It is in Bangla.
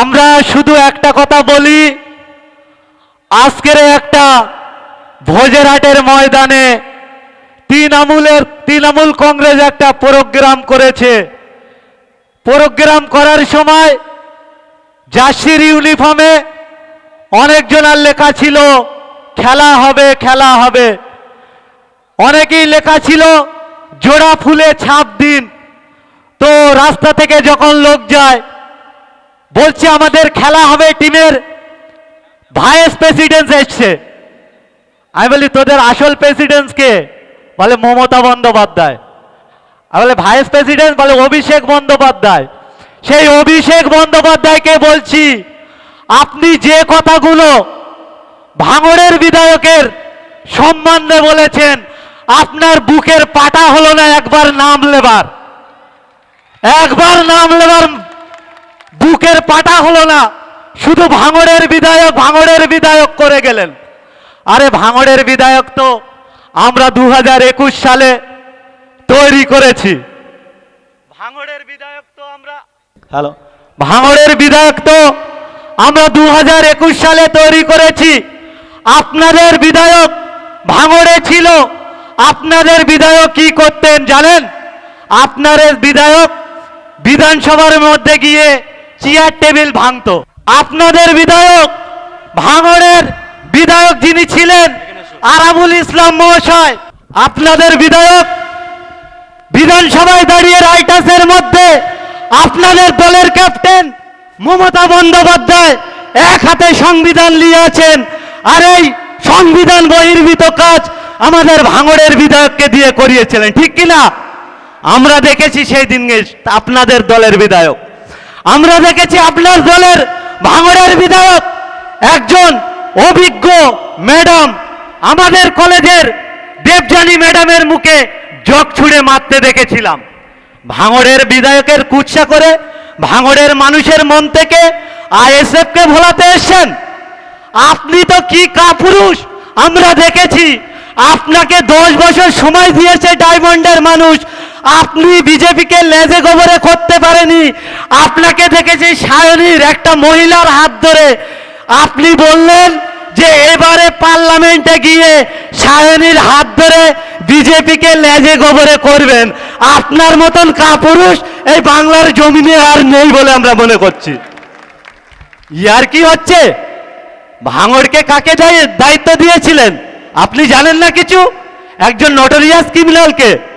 আমরা শুধু একটা কথা বলি, আজকের একটা ভোজেরহাটের ময়দানে তৃণমূলের, তৃণমূল কংগ্রেস একটা প্রোগ্রাম করেছে। প্রোগ্রাম করার সময় জার্সির ইউনিফর্মে অনেকজনের লেখা ছিল, খেলা হবে খেলা হবে। অনেকেই লেখা ছিল, জোড়া ফুলে ছাপ দিন। তো রাস্তা থেকে যখন লোক যায় বলছে, আমাদের খেলা হবে টিমের ভাইস প্রেসিডেন্ট এসছে। আমি বলি, তোদের আসল প্রেসিডেন্ট কে? বলে, মমতা বন্দ্যোপাধ্যায়। আমি বলে, ভাইস প্রেসিডেন্ট? বলে, অভিষেক বন্দ্যোপাধ্যায়। সেই অভিষেক বন্দ্যোপাধ্যায়কে বলছি, আপনি যে কথাগুলো ভাঙড়ের বিধায়কের সম্বন্ধে বলেছেন, আপনার বুকের পাটা হলো না, একবার নাম লেবার। একবার নাম লেবার বুকের পাটা হলো না শুধু ভাঙড়ের বিধায়ক ভাঙড়ের বিধায়ক করে গেলেন। আরে ভাঙড়ের বিধায়ক তো আমরা দু হাজার একুশ সালে তৈরি করেছি। ভাঙড়ের বিধায়ক তো আমরা হ্যালো। ভাঙড়ের বিধায়ক তো আমরা দু হাজার একুশ সালে তৈরি করেছি। আপনাদের বিধায়ক ভাঙড়ে ছিল। আপনাদের বিধায়ক কি করতেন জানেন? আপনাদের বিধায়ক বিধানসভার মধ্যে গিয়ে চেয়ার টেবিল ভাঙতো। আপনাদের বিধায়ক, ভাঙড়ের বিধায়ক যিনি ছিলেন, আরাবুল ইসলাম মহাশয়, আপনাদের বিধায়ক বিধানসভায় দাঁড়িয়ে রাইটাসের মধ্যে আপনাদের দলের ক্যাপ্টেন মমতা বন্দ্যোপাধ্যায় এক হাতে সংবিধান নিয়ে আছেন আর এই সংবিধান বহির্ভূত কাজ আমাদের ভাঙড়ের বিধায়ককে দিয়ে করিয়েছিলেন, ঠিক কিনা? আমরা দেখেছি সেই দিন আপনাদের দলের বিধায়ক। আমরা দেখেছি আপনার দলের ভাঙড়ের বিধায়ক একজন অভিজ্ঞ ম্যাডাম। আমাদের কলেজের দেবজানী ম্যাডামের মুখে জগ ছুঁড়ে মারতে দেখেছিলাম। ভাঙড়ের বিধায়কের কুৎসা করে ভাঙড়ের মানুষের মন থেকে আইএসএফকে ভোলাতে এসছেন। আপনি তো কি কাপুরুষ? আমরা দেখেছি, আপনাকে দশ বছর সময় দিয়েছে ডায়মন্ডের মানুষ। আপনি বিজেপিকে লেজে গোবরে করতে পারেনি। আপনাকে দেখেছি সায়নীর একটা মহিলার হাত ধরে। আপনি বললেন যে এবারে পার্লামেন্টে গিয়ে সায়নীর হাত ধরে বিজেপিকে লেজে গোবরে করবেন। আপনার মতন কাপুরুষ এই বাংলার জমিনে আর নেই বলে আমরা মনে করছি। ইয়ার কি হচ্ছে? ভাঙড়কে কাকে দায়- দায়িত্ব দিয়েছিলেন? আপনি জানেন না কিছু? একজন নটোরিয়াস ক্রিমিনালকে